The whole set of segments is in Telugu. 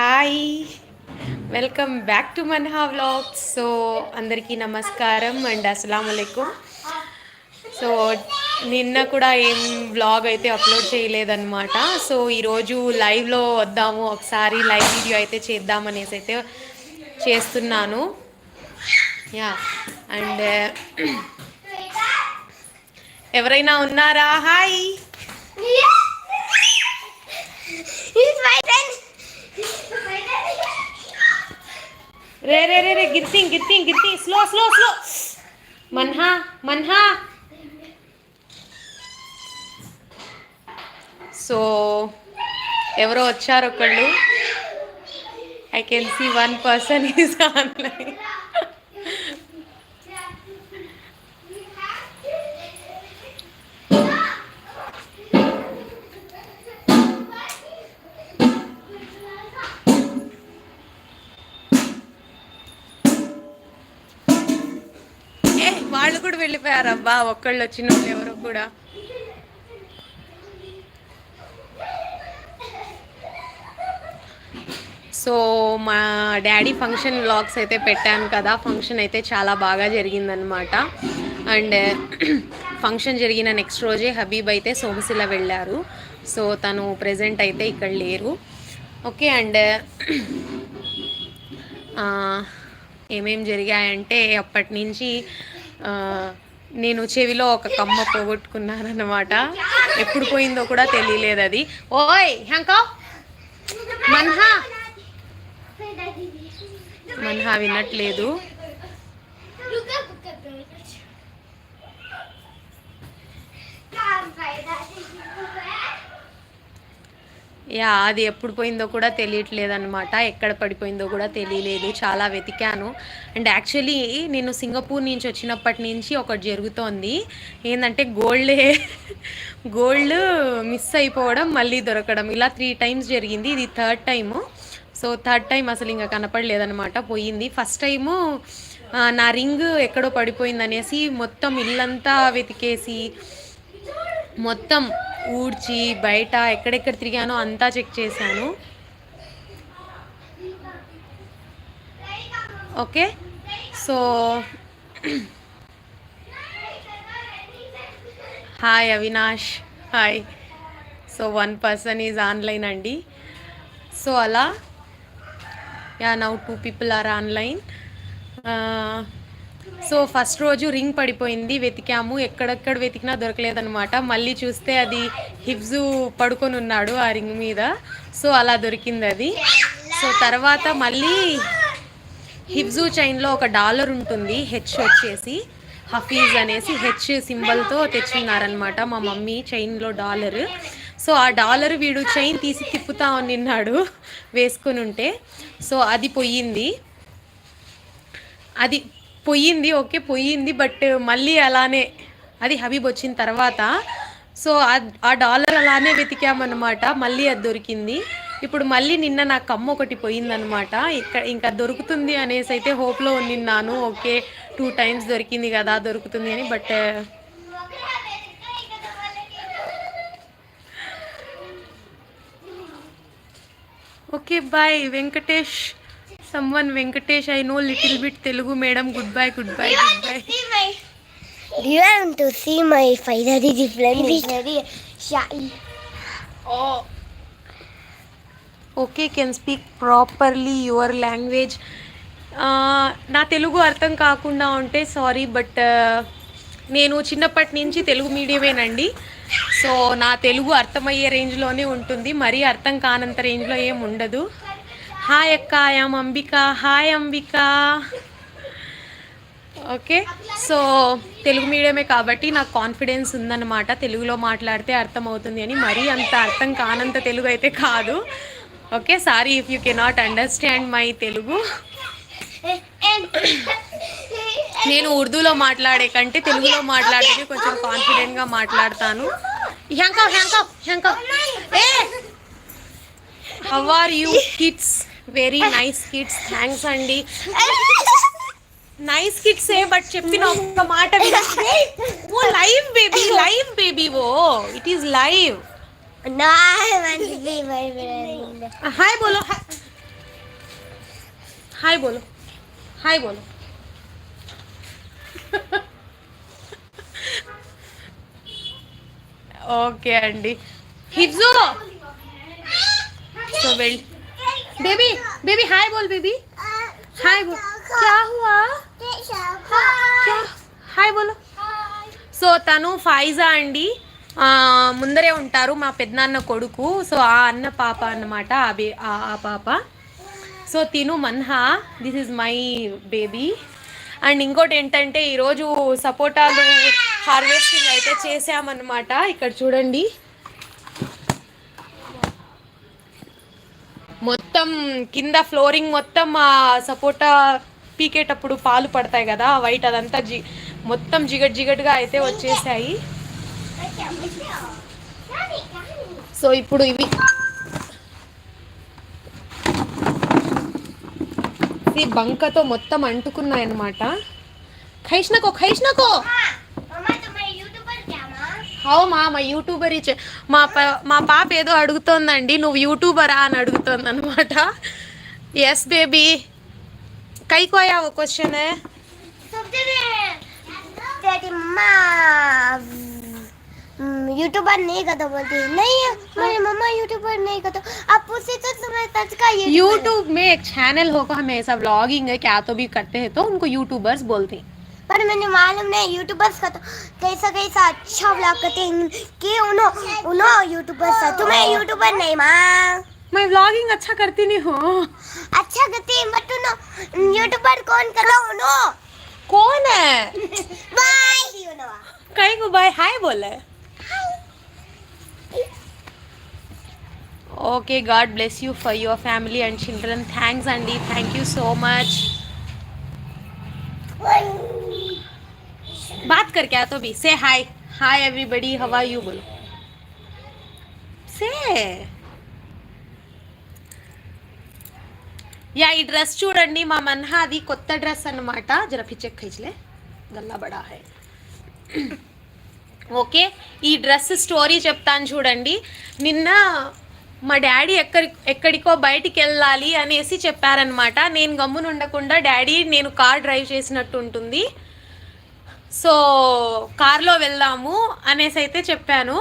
Hi. Welcome back to Manha vlogs so అందరికీ నమస్కారం అండ్ అస్సలం సో నిన్న కూడా ఏం వ్లాగ్ అయితే అప్లోడ్ చేయలేదన్నమాట. సో ఈరోజు లైవ్లో వద్దాము. ఒకసారి లైవ్ వీడియో అయితే చేద్దామనేసి అయితే చేస్తున్నాను. యా అండ్ uh, ఎవరైనా ఉన్నారా? హాయ్ రే రే రే రే గిర్తింగ్ గిర్తింగ్ గిర్తింగ్ slow slow slow Manha Manha. So ఎవరో వచ్చారు ఒకళ్ళు I can see one person is online వచ్చారబ్బా ఒక్కళ్ళు వచ్చిన వాళ్ళు ఎవరు కూడా. సో మా డాడీ ఫంక్షన్ వ్లాగ్స్ అయితే పెట్టాను కదా ఫంక్షన్ అయితే చాలా బాగా జరిగిందనమాట అండ్ ఫంక్షన్ జరిగిన నెక్స్ట్ రోజే హబీబ్ అయితే సోమశిల వెళ్ళారు. సో తను ప్రజెంట్ అయితే ఇక్కడ లేరు. ఓకే అండ్ ఏమేం జరిగాయంటే అప్పటి నుంచి నేను చెవిలో ఒక కమ్మ పోగొట్టుకున్నానన్నమాట. ఎప్పుడు పోయిందో కూడా తెలియలేదు అది. ఓయ్ హ్యాంకా! మన్హా! మన్హా వినట్లేదు. Look యా అది ఎప్పుడు పోయిందో కూడా తెలియట్లేదు అనమాట ఎక్కడ పడిపోయిందో కూడా తెలియలేదు. చాలా వెతికాను. అండ్ యాక్చువల్లీ నేను సింగపూర్ నుంచి వచ్చినప్పటి నుంచి ఒకటి జరుగుతోంది. ఏంటంటే గోల్డ్ గోల్డ్ మిస్ అయిపోవడం మళ్ళీ దొరకడం. ఇలా త్రీ టైమ్స్ జరిగింది. ఇది third time so third time అసలు ఇంకా కనపడలేదనమాట పోయింది. ఫస్ట్ టైము నా రింగ్ ఎక్కడో పడిపోయింది అనేసి మొత్తం ఇల్లంతా వెతికేసి మొత్తం ఊడ్చి బయట ఎక్కడెక్కడ తిరిగానో అంతా చెక్ చేశాను. Okay? So hi Avinash. Hi. So one person is online అండి. సో అలా. Yeah now two people are online. So first రోజు రింగ్ పడిపోయింది వెతికాము. ఎక్కడెక్కడ వెతికినా దొరకలేదనమాట మళ్ళీ చూస్తే అది హిబ్జు పడుకొని ఉన్నాడు ఆ రింగ్ మీద. సో అలా దొరికింది అది సో తర్వాత మళ్ళీ హిబ్జు చైన్లో ఒక డాలర్ ఉంటుంది హెచ్ వచ్చేసి. హఫీజ్ అనేసి హెచ్ సింబల్తో తెచ్చున్నారనమాట మా మమ్మీ చైన్లో డాలర్. సో ఆ డాలర్ వీడు చైన్ తీసి తిప్పుతా నిన్నాడు వేసుకుని ఉంటే. సో అది పోయింది. అది పొయ్యింది ఓకే పొయ్యింది బట్ మళ్ళీ అలానే అది హబీబ్ వచ్చిన తర్వాత. సో ఆ- డాలర్ అలానే వెతికామన్నమాట మళ్ళీ అది దొరికింది. ఇప్పుడు మళ్ళీ నిన్న నా కమ్మ ఒకటి పోయిందనమాట ఇక్కడ ఇంకా దొరుకుతుంది అనేసి అయితే హోప్లో నిన్నాను ఓకే టూ టైమ్స్ దొరికింది కదా దొరుకుతుంది అని but okay bye Venkatesh. Someone Venkatesh I know little bit Telugu madam good bye good bye good bye See my. Do you want to see my finally different? Very shy. Okay can speak properly your language నా తెలుగు అర్థం కాకుండా ఉంటే సారీ బట్ నేను చిన్నప్పటి నుంచి తెలుగు మీడియమేనండి. సో నా తెలుగు అర్థమయ్యే రేంజ్లోనే ఉంటుంది. మరీ అర్థం కానంత రేంజ్లో ఏం ఉండదు. హాయ్ అక్క I'm Ambika. Hi Ambika. Okay so Telugu మీడియమే కాబట్టి నాకు కాన్ఫిడెన్స్ ఉందన్నమాట. తెలుగులో మాట్లాడితే అర్థమవుతుంది అని మరీ అంత అర్థం కానంత తెలుగు అయితే కాదు. Okay sorry if you cannot understand my Telugu. నేను ఉర్దూలో మాట్లాడే కంటే తెలుగులో మాట్లాడితే కొంచెం కాన్ఫిడెంట్గా మాట్లాడతాను. హ్యాంకా హ్యాంకా హ్యాంకా ఏ! How are you kids? Very nice kids thanks అండి నైస్ కిడ్స్ ఏ బట్ చెప్పిన ఒక్క మాట ఓ live baby live baby oh. It is live hi బోలో హాయ్ బోలో హాయ్ బోలో ఓకే అండి హిజో సో వెళ్ళి బేబీ బేబీ హాయ్ బోల్ బేబీ హాయ్ బోల్ क्या हुआ? క్యా హాయ్ బోలో సో తను ఫైజా అండి. ముందరే ఉంటారు మా పెద్దనాన్న కొడుకు. సో ఆ అన్న పాప అన్నమాట ఆ బే ఆ ఆ పాప. సో తిను Manha. This is my baby and ఇంకోటి ఏంటంటే ఈరోజు సపోటాలు హార్వెస్టింగ్ అయితే చేసామన్నమాట ఇక్కడ చూడండి. మొత్తం కింద ఫ్లోరింగ్ మొత్తం సపోటా పీకేటప్పుడు పాలు పడతాయి కదా వైట్ అదంతా జి మొత్తం జిగట్ జిగట్గా అయితే వచ్చేసాయి. సో ఇప్పుడు ఇవి ఇది బంకతో మొత్తం అంటుకున్నాయన్నమాట. ఖైష్ణకో ఖైష్ణకో! ఖైష్నకో హౌ మా మా యూట్యూబర్ ఇచ్చే మా ప- మా పాప ఏదో అడుగుతోందండి నువ్వు యూట్యూబరా అని అడుగుతోంది అనమాట ఎస్ బేబీ కైకోయా ఒక క్వశ్చన్ डैडी माँ यूट्यूबर नहीं करता बोलती है, नहीं मेरी मम्मा यूट्यूबर नहीं करता आप पूछे तो तुम्हें सच का यूट्यूबर यूट्यूब में एक चैनल होगा हमें ऐसा व्लॉगिंग है क्या तो भी करते हैं तो उनको यूट्यूबर्स बोलते हैं पर मैंने मालूम नहीं यूट्यूबर्स का तो कैसा कैसा अच्छा ब्लॉग करते हैं कि उन्हों उन्हों यूट्यूबर्स है तुम्हें यूट्यूबर नहीं माँ मैं व्लॉगिंग अच्छा करती नहीं हूँ अच्छा करते हैं बट उन्हों यूट्यूबर कौन करता उन्हों कौन है बाय कहीं को बाय हाय बोले okay God bless you for your family and children thanks అండి థ్యాంక్ యూ సో మచ్ बात कर क्या तो भी से hi hi everybody how are you बोलो से యా ఈ డ్రెస్ చూడండి మా మన్హాది కొత్త డ్రెస్ అన్నమాట జర పిచ్చెక్ ఖైచ్లే గల్లా బడా హై ఓకే ఈ డ్రెస్ స్టోరీ చెప్తాను చూడండి నిన్న మా డాడీ ఎక్కడి ఎక్కడికో బయటికి వెళ్ళాలి అనేసి చెప్పారనమాట నేను గమ్మున ఉండకుండా డాడీ నేను కార్ డ్రైవ్ చేసినట్టు ఉంటుంది సో కార్లో వెళ్దాము అనేసి అయితే చెప్పాను.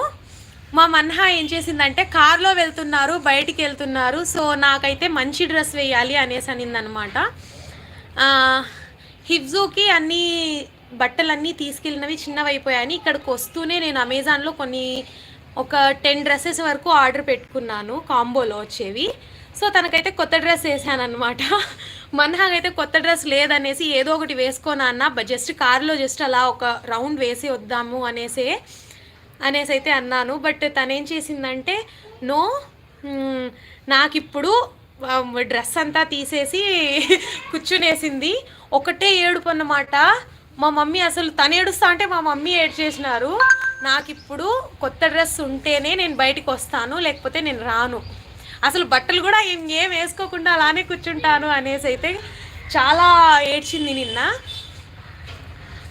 మా మన్హా ఏం చేసిందంటే కార్లో వెళ్తున్నారు బయటికి వెళ్తున్నారు సో నాకైతే మంచి డ్రెస్ వేయాలి అనేసి అనిందనమాట. హిబ్జూకి అన్ని బట్టలన్నీ తీసుకెళ్ళినవి చిన్నవైపోయాయని ఇక్కడికి వస్తూనే నేను అమెజాన్లో కొన్ని ఒక టెన్ డ్రెస్సెస్ వరకు ఆర్డర్ పెట్టుకున్నాను కాంబోలో వచ్చేవి. సో తనకైతే కొత్త డ్రెస్ వేసాను అనమాట మన్హాగైతే కొత్త డ్రెస్ లేదనేసి ఏదో ఒకటి వేసుకోనా అన్న జస్ట్ కారులో జస్ట్ అలా ఒక రౌండ్ వేసి వద్దాము అనేసి అనేసి అయితే అన్నాను. బట్ తనేం చేసిందంటే నో నాకిప్పుడు డ్రెస్ అంతా తీసేసి కూర్చునేసింది. ఒకటే ఏడుపు అన్నమాట. మా మమ్మీ అసలు తను ఏడుస్తా అంటే మా మమ్మీ ఏడ్ చేసినారు నాకు ఇప్పుడు కొత్త డ్రెస్ ఉంటేనే నేను బయటికి వస్తాను లేకపోతే నేను రాను. అసలు బట్టలు కూడా ఏం ఏం వేసుకోకుండా అలానే కూర్చుంటాను అనేసి అయితే చాలా ఏడ్చింది నిన్న.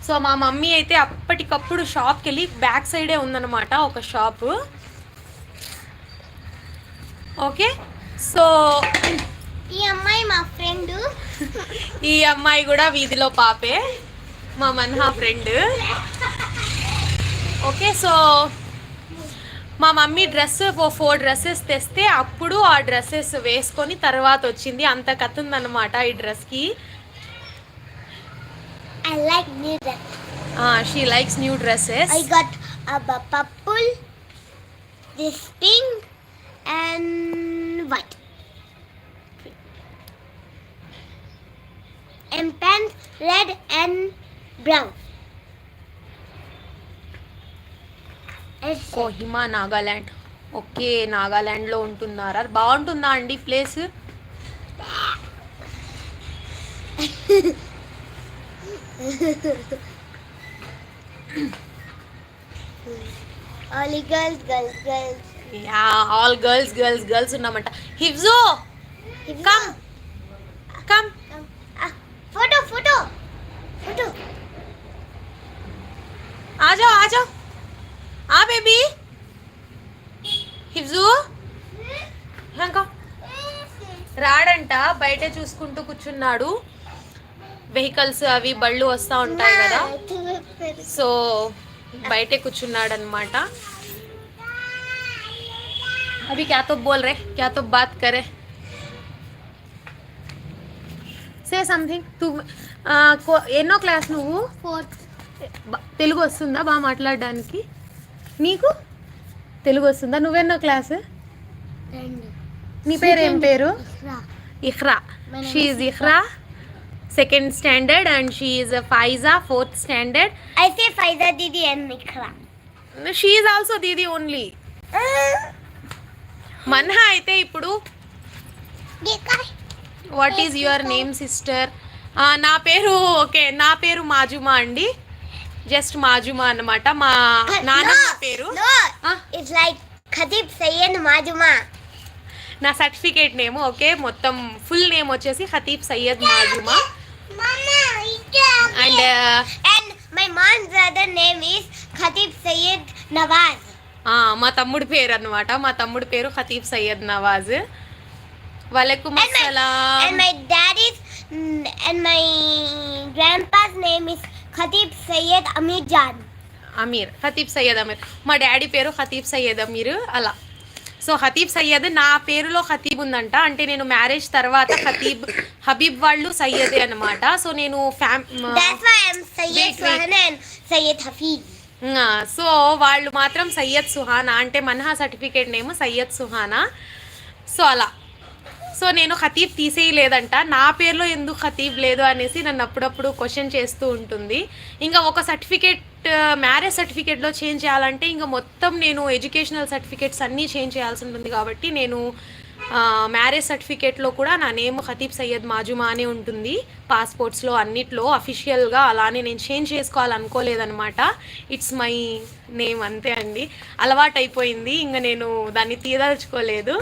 సో మా మమ్మీ అయితే అప్పటికప్పుడు షాప్కి వెళ్ళి బ్యాక్ సైడే ఉందన్నమాట ఒక షాపు. ఓకే? సో ఈ అమ్మాయి మా ఫ్రెండ్. ఈ అమ్మాయి కూడా వీధిలో పాపే. మా మన్హా ఫ్రెండ్. ఓకే? సో మా మమ్మీ డ్రెస్ ఓ ఫోర్ డ్రెస్సెస్ తెస్తే అప్పుడు ఆ డ్రెస్సెస్ వేసుకొని తర్వాత వచ్చింది అంత కథ ఉందన్నమాట ఈ డ్రెస్కి I like new dress she likes new dresses I got a bu- purple, this pink, and white. And pants red and brown. Kohima Nagaland okay నాగాల్యాండ్లో ఉంటున్నారా? బాగుంటుందా అండి place? Only girls, girls, girls. Yeah all girls girls girls ఉన్నామంట. you come come. రాడంట బయటే చూసుకుంటూ కూర్చున్నాడు. వెహికల్స్ అవి బళ్ళు వస్తూ ఉంటాయి కదా. సో బయటే కూర్చున్నాడు అనమాట అవి క్యా తో బోల్ రే? క్యా తో బాత్ కరే సే సంథింగ్ తూ ఎన్నో క్లాస్ నువ్వు? ఫోర్త్. తెలుగు వస్తుందా? బాగా మాట్లాడడానికి. నీకు? తెలుగు వస్తుందా? నువ్వెన్నో క్లాస్? నీ పేరు ఏం పేరు? Iqra Iqra she Iqra second standard and she Faiza fourth standard అయితే ఫైజా దీది అండ్ ఇఖ్రా షీఈ్ ఆల్సో దీది ఓన్లీ మన్హా అయితే ఇప్పుడు what is your name sister నా పేరు ఓకే నా పేరు మాజుమా అండి. జస్ట్ మాజుమా అన్నమాట. మా నాన్నమ్మ పేరు? It's like Khatib Syed Majuma. నా సర్టిఫికేట్ నేమ్ ఓకే మొత్తం ఫుల్ నేమ్ వచ్చేసి Khatib Syed Majuma and and my man brother name is Khatib Syed Nawaz మా తమ్ముడి పేరు అన్నమాట. మా తమ్ముడి పేరు ఖతీబ్ సయ్యద్ నవాజ్ వాళ్ళకు అస్సలాం my daddy's mm, and my grandpa's name is Khatib Sayyid Amir Jan. Aamir ఖతీబ్ Syed Amir మా డాడీ పేరు ఖతీబ్ సయ్యద్ అమీర్ అలా. సో ఖతీబ్ సయ్యద్ నా పేరులో ఖతీబ్ ఉందంట. అంటే నేను మ్యారేజ్ తర్వాత ఖతీబ్ హబీబ్ వాళ్ళు సయ్యదే అనమాట సో నేను. సో వాళ్ళు మాత్రం సయ్యద్ సుహానా. అంటే Manha certificate name Syed Suhana. So అలా. సో నేను ఖతీబ్ తీసేయలేదంట. నా పేరులో ఎందుకు ఖతీబ్ లేదు అనేసి నన్ను అప్పుడప్పుడు క్వశ్చన్ చేస్తూ ఉంటుంది. ఇంకా ఒక సర్టిఫికేట్ మ్యారేజ్ సర్టిఫికేట్లో చేంజ్ చేయాలంటే ఇంకా మొత్తం నేను ఎడ్యుకేషనల్ సర్టిఫికేట్స్ అన్నీ చేంజ్ చేయాల్సి ఉంటుంది కాబట్టి నేను మ్యారేజ్ సర్టిఫికేట్లో కూడా నా నేమ్ ఖతీబ్ సయ్యద్ మాజుమా అనే ఉంటుంది. పాస్పోర్ట్స్లో అన్నిట్లో అఫీషియల్గా అలానే నేను చేంజ్ చేసుకోవాలనుకోలేదనమాట ఇట్స్ మై నేమ్ అంతే అండి. అలవాటు అయిపోయింది ఇంకా నేను దాన్ని తీయదలుచుకోలేదు.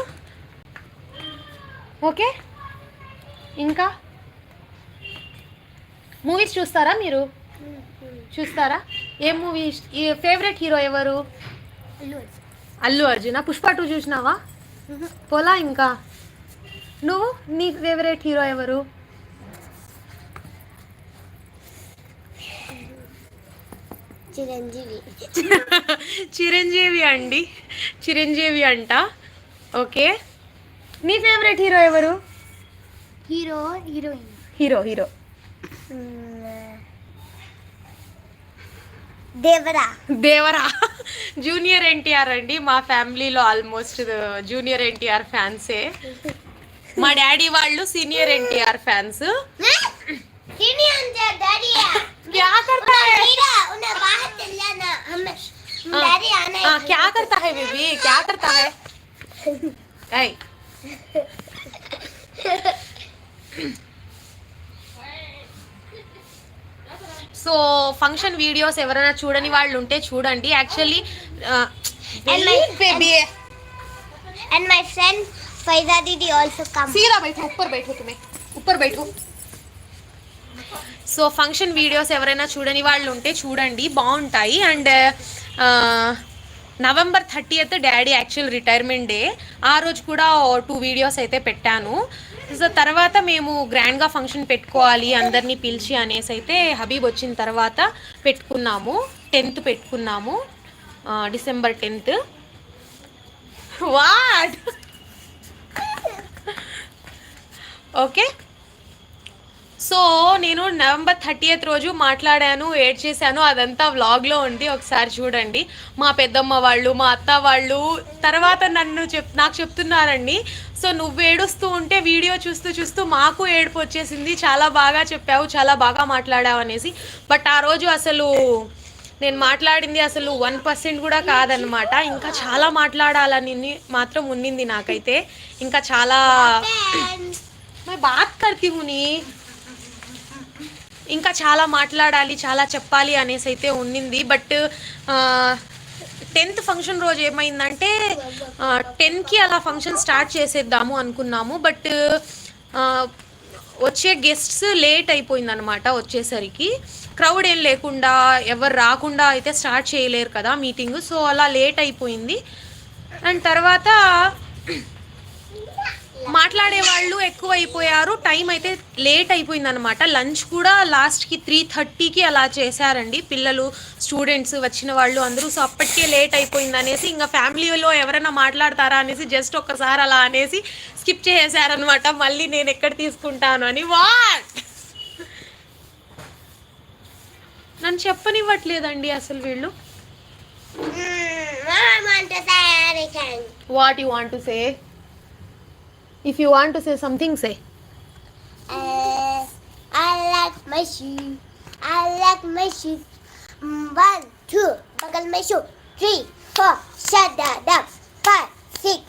ఓకే? ఇంకా? మూవీస్ చూస్తారా మీరు? చూస్తారా? ఏ మూవీ ఫేవరెట్ హీరో ఎవరు? అల్లు అర్జున. పుష్ప టూ చూసినావా? పోలా ఇంకా? నువ్వు? నీ ఫేవరెట్ హీరో ఎవరు? చిరంజీవి. చిరంజీవి అండి. చిరంజీవి అంట. ఓకే? నీ ఫేవరెట్ హీరో ఎవరు hero heroine hero hero Devara Devara junior NTR అండి మా ఫ్యామిలీలో ఆల్మోస్ట్ జూనియర్ ఎన్టీఆర్ ఫ్యాన్సే మా డాడీ వాళ్ళు సీనియర్ ఎన్టీఆర్ ఫ్యాన్స్ सीनी अंदर डैडी है क्या करता है मीरा उन्हें बाहर चल जाना हमें डैडी आना हाँ, क्या करता है बेबी क्या करता है సో ఫంక్షన్ వీడియోస్ ఎవరైనా చూడని వాళ్ళు ఉంటే చూడండి. Actually And my- baby and my friend Faiza Didi also come. సీదా బయట ఉప్పర్ బయట తుమ్మే ఉప్పర్ బయట. సో ఫంక్షన్ వీడియోస్ ఎవరైనా చూడని వాళ్ళు ఉంటే చూడండి. బాగుంటాయి. And November thirtieth daddy actual retirement day. ఆ రోజు కూడా టూ వీడియోస్ అయితే పెట్టాను. సో తర్వాత మేము గ్రాండ్గా ఫంక్షన్ పెట్టుకోవాలి అందరినీ పిలిచి అనేసి అయితే హబీబ్ వచ్చిన తర్వాత పెట్టుకున్నాము. టెన్త్ పెట్టుకున్నాము. December tenth. What? Okay? So నేను నవంబర్ థర్టీయత్ రోజు మాట్లాడాను ఏడ్ చేశాను అదంతా వ్లాగ్లో ఉంది ఒకసారి చూడండి మా పెద్దమ్మ వాళ్ళు మా అత్త వాళ్ళు తర్వాత నన్ను చెప్ నాకు చెప్తున్నారండి సో నువ్వు ఏడుస్తూ ఉంటే వీడియో చూస్తూ చూస్తూ మాకు ఏడుపు వచ్చేసింది చాలా బాగా చెప్పావు చాలా బాగా మాట్లాడావు అనేసి బట్ ఆ రోజు అసలు నేను మాట్లాడింది అసలు వన్ పర్సెంట్ కూడా కాదనమాట ఇంకా చాలా మాట్లాడాలని మాత్రం ఉండింది నాకైతే ఇంకా చాలా And मैं बात करती हूँ నీ ఇంకా చాలా మాట్లాడాలి చాలా చెప్పాలి అనేసి అయితే ఉండింది బట్ టెన్త్ ఫంక్షన్ రోజు ఏమైందంటే టెన్కి అలా ఫంక్షన్ స్టార్ట్ చేసేద్దాము అనుకున్నాము. బట్ వచ్చే గెస్ట్స్ లేట్ అయిపోయిందనమాట వచ్చేసరికి. క్రౌడ్ ఏం లేకుండా ఎవరు రాకుండా అయితే స్టార్ట్ చేయలేరు కదా మీటింగ్ సో అలా లేట్ అయిపోయింది. అండ్ తర్వాత మాట్లాడే వాళ్ళు ఎక్కువ అయిపోయారు టైం అయితే లేట్ అయిపోయింది అనమాట లంచ్ కూడా లాస్ట్కి త్రీ థర్టీకి అలా చేశారండి. పిల్లలు స్టూడెంట్స్ వచ్చిన వాళ్ళు అందరూ. సో అప్పటికే లేట్ అయిపోయింది అనేసి ఇంకా ఫ్యామిలీలో ఎవరైనా మాట్లాడతారా అనేసి జస్ట్ ఒక్కసారి అలా అనేసి స్కిప్ చేసేసారనమాట మళ్ళీ నేను ఎక్కడ తీసుకుంటాను అని. వాట్? నన్ను చెప్పనివ్వట్లేదండి అసలు వీళ్ళు. Mm, anything. What you want to say? If you want to say something, say. Uh, I like my shoe. I like my shoe. One, two, buckle my shoe. Three, four, shut that up. Five, six,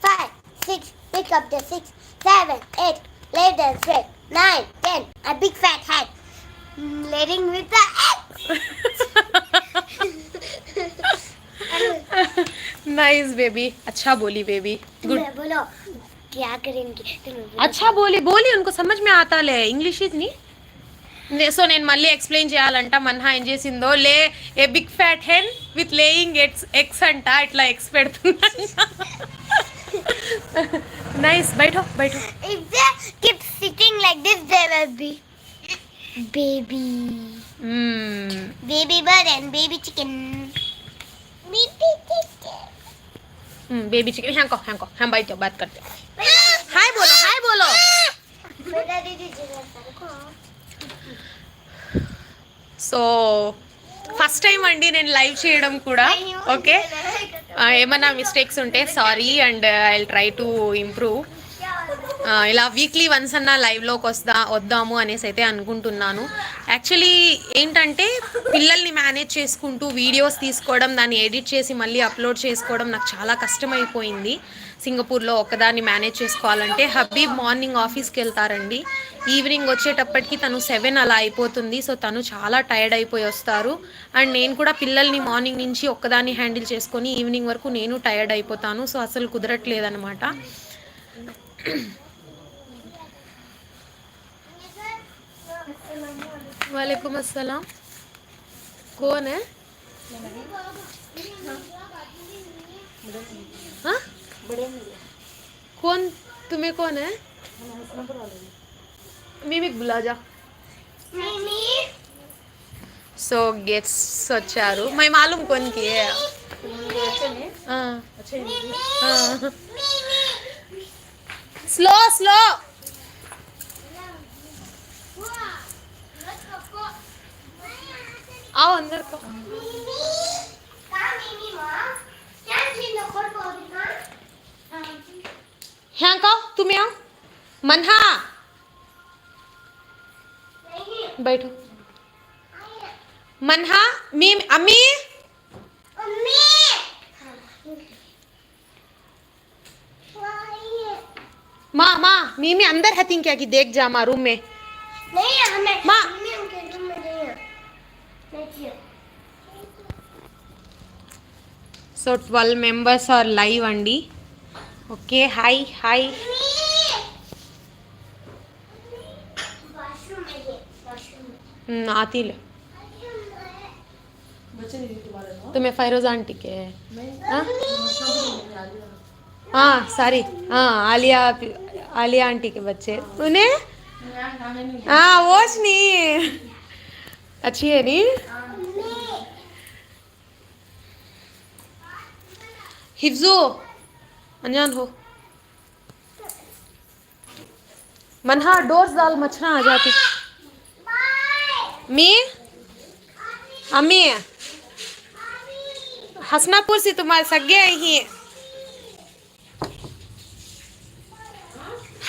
five, six, pick up the six. Seven, eight, lay the three. Nine, ten, a big fat head. Letting with the egg. nice baby. Acha boli baby. Good. बोलो क्या करेंगे तुम्हें बोलो अच्छा बोली बोली उनको समझ में आता లే ఇంగ్లీష్ ఇది నీ సో నేను మళ్ళీ ఎక్స్ప్లెయిన్ చేయాలంట మన్హా ఏం చేసిందో lay a big fat hen with laying eggs eggs అంట ఇట్లా ఎగ్స్ పెడుతుందంట నైస్ బయట బయట If they keep sitting like this, they will be baby. Baby bird and baby chicken. Baby chicken. Baby chicken हाँ को हाँ को हम बैठो बात करते हाय बोलो हाय बोलो बेटा दीदी चिकन को సో ఫస్ట్ టైం అండి నేను లైవ్ చేయడం కూడా ఓకే ఏమన్నా మిస్టేక్స్ ఉంటే sorry and I try to improve ఇలా వీక్లీ వన్స్ అన్న లైవ్లోకి వస్తా వద్దాము అనేసి అయితే అనుకుంటున్నాను. యాక్చువల్లీ ఏంటంటే పిల్లల్ని మేనేజ్ చేసుకుంటూ వీడియోస్ తీసుకోవడం దాన్ని ఎడిట్ చేసి మళ్ళీ అప్లోడ్ చేసుకోవడం నాకు చాలా కష్టమైపోయింది. సింగపూర్లో ఒకదాన్ని మేనేజ్ చేసుకోవాలంటే హబీబ్ మార్నింగ్ ఆఫీస్కి వెళ్తారండి. ఈవినింగ్ వచ్చేటప్పటికి తను సెవెన్ అలా అయిపోతుంది. సో తను చాలా టైర్డ్ అయిపోయి వస్తారు. అండ్ నేను కూడా పిల్లల్ని మార్నింగ్ నుంచి ఒక్కదాన్ని హ్యాండిల్ చేసుకొని ఈవినింగ్ వరకు నేను టైర్డ్ అయిపోతాను. సో అసలు కుదరట్లేదనమాట वालेकुम अस्सलाम। कौन है? हाँ? कौन? तुम्हें कौन है? मिमिक बुला जा। सो गेट्स सो चारू मैं मालूम कौन की है। हाँ।, हाँ। स्लो स्लो आओ अंदर को. यहाँ का तुम आओ मनहा नहीं. बैठो मनहा मी अम्मी माँ माँ मीमी अंदर है तीन क्या की देख जा माँ रूम में नहीं हमें माँ। मम्मी उनके रूम में नहीं है देखिए So twelve members are live అండి ఓకే హాయ్ హాయ్ वॉशरूम है ये वॉशरूम आती ले तुम्हें फैरोजा आंटी के हाँ? हाँ सारी हाँ आलिया आलिया आंटी के बच्चे उन्हें हाँ वोच नहीं अच्छी है नहीं हिफ्जो अनजान हो मनहा डोर्स दाल मच्छरा आ जाती मी अम्मी हसनापुर से तुम्हारे सगे आई हैं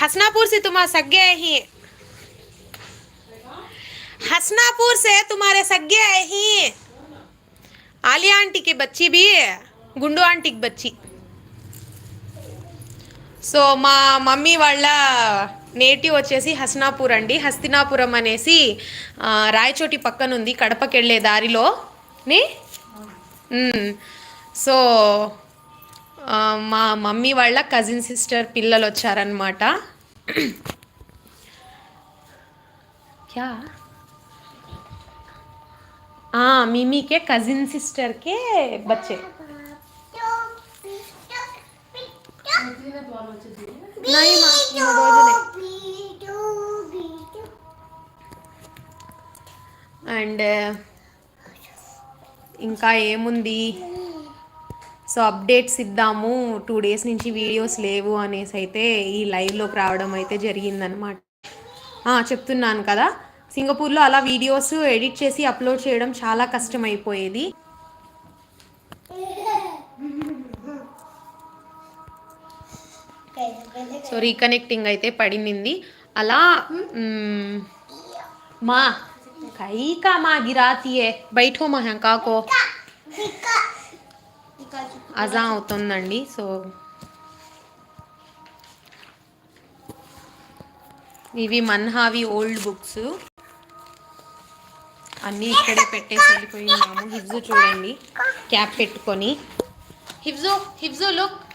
हसनापुर से तुम्हारे सगे आए हैं हसनापुर से तुम्हारे सगे आए हैं आलिया आंटी की बच्ची भी है గుండు ఆంటీకి బచ్చి. సో మా మమ్మీ వాళ్ళ నేటివ్ వచ్చేసి హస్నాపూర్ అండి. హస్తినాపురం అనేసి రాయచోటి పక్కన ఉంది కడపకి వెళ్ళే దారిలో సో మా మమ్మీ వాళ్ళ కజిన్ సిస్టర్ పిల్లలు వచ్చారనమాట యా మిమీకే కజిన్ సిస్టర్కే బచ్చే. नहीं माँ ये रोज बीटू बीटू అండ్ ఇంకా ఏముంది సో అప్డేట్స్ ఇద్దాము టూ డేస్ నుంచి వీడియోస్ లేవు అనేసి అయితే ఈ లైవ్లోకి రావడం అయితే జరిగిందనమాట చెప్తున్నాను కదా సింగపూర్లో అలా వీడియోస్ ఎడిట్ చేసి అప్లోడ్ చేయడం చాలా కష్టం సో రీకనెక్టింగ్ అయితే పడింది. అలా మా కైకా మా గిరాతీయే. బయట మా కాకో అజా అవుతుందండి సో. ఇవి మన్హావి ఓల్డ్ బుక్స్ అన్నీ ఇక్కడే పెట్టేసి వెళ్ళిపోయినాము హిబ్జు చూడండి. క్యాప్ పెట్టుకొని. Hibzu Hibzu look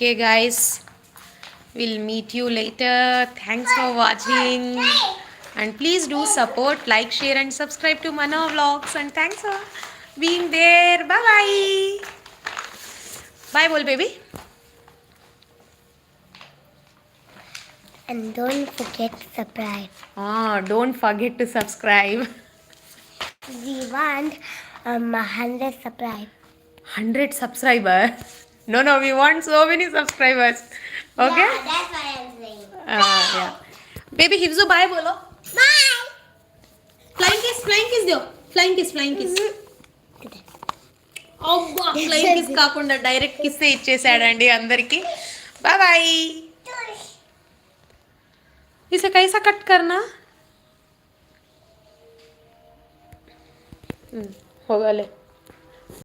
Okay, guys, we'll meet you later. Thanks for watching. And please do support, like, share, and subscribe to Mana Vlogs. And thanks for being there. Bye bye. Bye, bol baby. And don't forget to subscribe. Ah, don't forget to subscribe. We want um, 100 subscribe. 100 subscribers. No, no, we want so many subscribers. Okay? Yeah, that's what I'm saying. Ah, yeah. Baby, Hifzu, bye bolo. Bye. Flying kiss, flying kiss though flying kiss flying kiss అబ్బా ఫ్లయింగ్ కిస్ కాకుండా డైరెక్ట్ కిస్ ఇచ్చేసాడండి అందరికి బాయ్ బాయ్ इसे कैसा कट करना हम्म, होगा ले